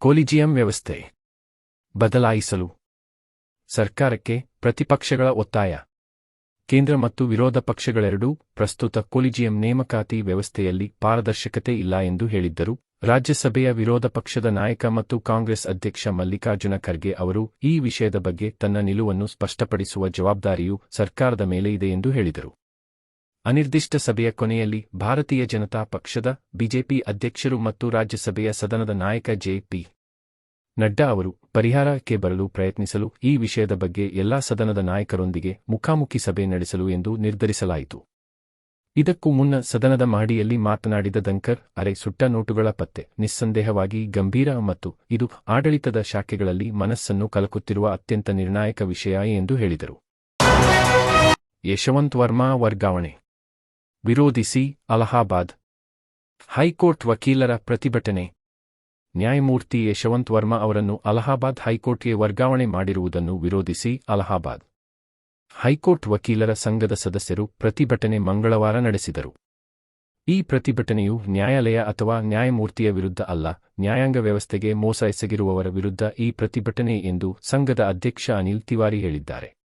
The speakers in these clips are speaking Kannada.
ಕೊಲಿಜಿಯಂ ವ್ಯವಸ್ಥೆ. ಬದಲಾಯಿಸಲು. ಸರ್ಕಾರಕ್ಕೆ ಪ್ರತಿಪಕ್ಷಗಳ ಒತ್ತಾಯ. ಕೇಂದ್ರ ಮತ್ತು ವಿರೋಧ ಪಕ್ಷಗಳೆರಡೂ ಪ್ರಸ್ತುತ ಕೊಲಿಜಿಯಂ ನೇಮಕಾತಿ ವ್ಯವಸ್ಥೆಯಲ್ಲಿ ಪಾರದರ್ಶಕತೆ ಇಲ್ಲ ಎಂದು ಹೇಳಿದ್ದರು. ರಾಜ್ಯಸಭೆಯ ವಿರೋಧ ಪಕ್ಷದ ನಾಯಕ ಮತ್ತು ಕಾಂಗ್ರೆಸ್ ಅಧ್ಯಕ್ಷ ಮಲ್ಲಿಕಾರ್ಜುನ ಖರ್ಗೆ ಅವರು ಈ ವಿಷಯದ ಬಗ್ಗೆ ತನ್ನ ನಿಲುವನ್ನು ಸ್ಪಷ್ಟಪಡಿಸುವ ಜವಾಬ್ದಾರಿಯು ಸರ್ಕಾರದ ಮೇಲೆ ಇದೆ ಎಂದು ಹೇಳಿದರು. ಅನಿರ್ದಿಷ್ಟ ಸಭೆಯ ಕೊನೆಯಲ್ಲಿ ಭಾರತೀಯ ಜನತಾ ಪಕ್ಷದ ಬಿಜೆಪಿ ಅಧ್ಯಕ್ಷರು ಮತ್ತು ರಾಜ್ಯಸಭೆಯ ಸದನದ ನಾಯಕ ಜೆಪಿ ನಡ್ಡಾ ಅವರು ಪರಿಹಾರಕ್ಕೆ ಬರಲು ಪ್ರಯತ್ನಿಸಲು ಈ ವಿಷಯದ ಬಗ್ಗೆ ಎಲ್ಲಾ ಸದನದ ನಾಯಕರೊಂದಿಗೆ ಮುಖಾಮುಖಿ ಸಭೆ ನಡೆಸಲು ಎಂದು ನಿರ್ಧರಿಸಲಾಯಿತು. ಇದಕ್ಕೂ ಮುನ್ನ ಸದನದ ಮಹಡಿಯಲ್ಲಿ ಮಾತನಾಡಿದ ದಂಕರ್, ಅರೆ ಸುಟ್ಟ ನೋಟುಗಳ ಪತ್ತೆ, ನಿಸ್ಸಂದೇಹವಾಗಿ ಗಂಭೀರ ಮತ್ತು ಇದು ಆಡಳಿತದ ಶಾಖೆಗಳಲ್ಲಿ ಮನಸ್ಸನ್ನು ಕಲಕುತ್ತಿರುವ ಅತ್ಯಂತ ನಿರ್ಣಾಯಕ ವಿಷಯ ಎಂದು ಹೇಳಿದರು. ಯಶವಂತ್ ವರ್ಮಾ ವರ್ಗಾವಣೆ ವಿರೋಧಿಸಿ ಅಲಹಾಬಾದ್. ಹೈಕೋರ್ಟ್ ವಕೀಲರ ಪ್ರತಿಭಟನೆ. ನ್ಯಾಯಮೂರ್ತಿ ಯಶವಂತ್ ವರ್ಮಾ ಅವರನ್ನು ಅಲಹಾಬಾದ್ ಹೈಕೋರ್ಟ್ಗೆ ವರ್ಗಾವಣೆ ಮಾಡಿರುವುದನ್ನು ವಿರೋಧಿಸಿ ಅಲಹಾಬಾದ್. ಹೈಕೋರ್ಟ್ ವಕೀಲರ ಸಂಘದ ಸದಸ್ಯರು ಪ್ರತಿಭಟನೆ ಮಂಗಳವಾರ ನಡೆಸಿದರು. ಈ ಪ್ರತಿಭಟನೆಯು ನ್ಯಾಯಾಲಯ ಅಥವಾ ನ್ಯಾಯಮೂರ್ತಿಯ ವಿರುದ್ಧ ಅಲ್ಲ, ನ್ಯಾಯಾಂಗ ವ್ಯವಸ್ಥೆಗೆ ಮೋಸ ಎಸಗಿರುವವರ ವಿರುದ್ಧ ಈ ಪ್ರತಿಭಟನೆ ಎಂದು ಸಂಘದ ಅಧ್ಯಕ್ಷ ಅನಿಲ್ ತಿವಾರಿ ಹೇಳಿದ್ದಾರೆ.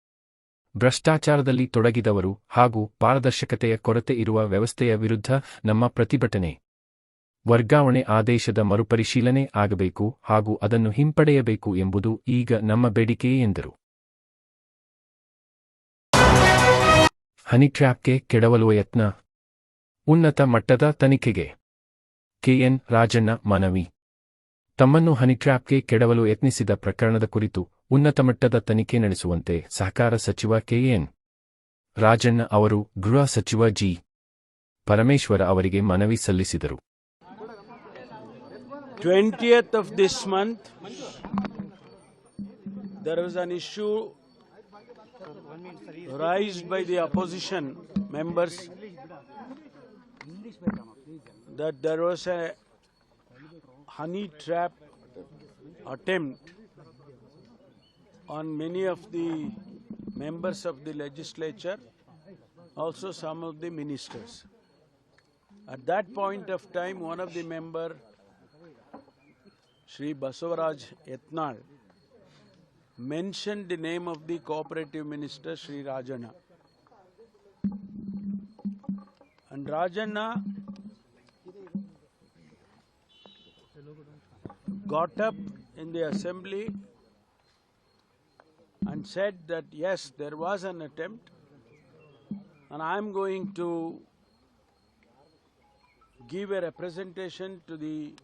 ಭ್ರಷ್ಟಾಚಾರದಲ್ಲಿ ತೊಡಗಿದವರು ಹಾಗೂ ಪಾರದರ್ಶಕತೆಯ ಕೊರತೆ ಇರುವ ವ್ಯವಸ್ಥೆಯ ವಿರುದ್ಧ ನಮ್ಮ ಪ್ರತಿಭಟನೆ. ವರ್ಗಾವಣೆ ಆದೇಶದ ಮರುಪರಿಶೀಲನೆ ಆಗಬೇಕು ಹಾಗೂ ಅದನ್ನು ಹಿಂಪಡೆಯಬೇಕು ಎಂಬುದು ಈಗ ನಮ್ಮ ಬೇಡಿಕೆಯೇ ಎಂದರು. ಹನಿಟ್ರ್ಯಾಪ್ಗೆ ಕೆಡವಲು ಯತ್ನ. ಉನ್ನತ ಮಟ್ಟದ ತನಿಖೆಗೆ. ಕೆಎನ್ ರಾಜಣ್ಣ ಮನವಿ. ತಮ್ಮನ್ನು ಹನಿಟ್ರ್ಯಾಪ್ಗೆ ಕೆಡವಲು ಯತ್ನಿಸಿದ ಪ್ರಕರಣದ ಕುರಿತು ಉನ್ನತ ಮಟ್ಟದ ತನಿಖೆ ನಡೆಸುವಂತೆ ಸಹಕಾರ ಸಚಿವ ಕೆಎನ್ ರಾಜಣ್ಣ ಅವರು ಗೃಹ ಸಚಿವ ಜಿ. ಪರಮೇಶ್ವರ ಅವರಿಗೆ ಮನವಿ ಸಲ್ಲಿಸಿದರು. Twentieth of this month there was an issue raised by the opposition members that there was a honey trap attempt on many of the members of the legislature, also some of the ministers. At that point of time, one of the member Sri Basavaraj Etnal mentioned the name of the cooperative minister Sri Rajana. And Rajana got up in the assembly and said that yes, there was an attempt, and I am going to give a representation to the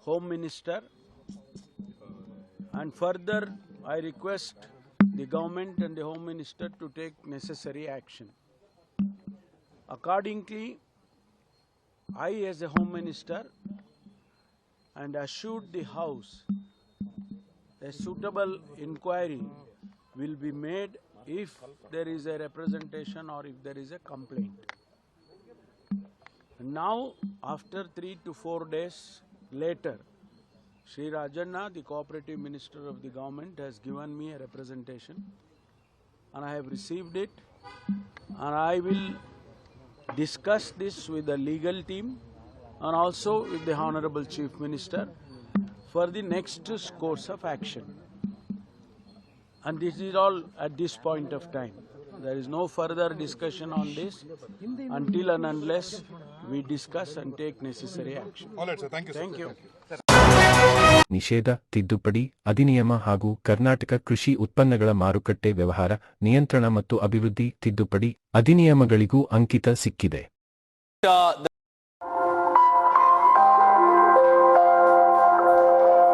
Home Minister and further I request the government and the Home Minister to take necessary action. Accordingly, I as a Home Minister and assured the House a suitable inquiry will be made if there is a representation or if there is a complaint. Now, after three to four days later, Sri Rajanna, the cooperative minister of the government, has given me a representation and I have received it and I will discuss this with the legal team and also with the Honorable Chief Minister for the next course of action. And this is all at this point of time. There is no further discussion on this until and unless we discuss and take necessary action. All right, sir. Thank you, sir. Thank you. ನಿಷೇಧ ತಿದ್ದುಪಡಿ ಅಧಿನಿಯಮ ಹಾಗೂ ಕರ್ನಾಟಕ ಕೃಷಿ ಉತ್ಪನ್ನಗಳ ಮಾರುಕಟ್ಟೆ ವ್ಯವಹಾರ ನಿಯಂತ್ರಣ ಮತ್ತು ಅಭಿವೃದ್ಧಿ ತಿದ್ದುಪಡಿ ಅಧಿನಿಯಮಗಳಿಗೂ ಅಂಕಿತ ಸಿಕ್ಕಿದೆ uh,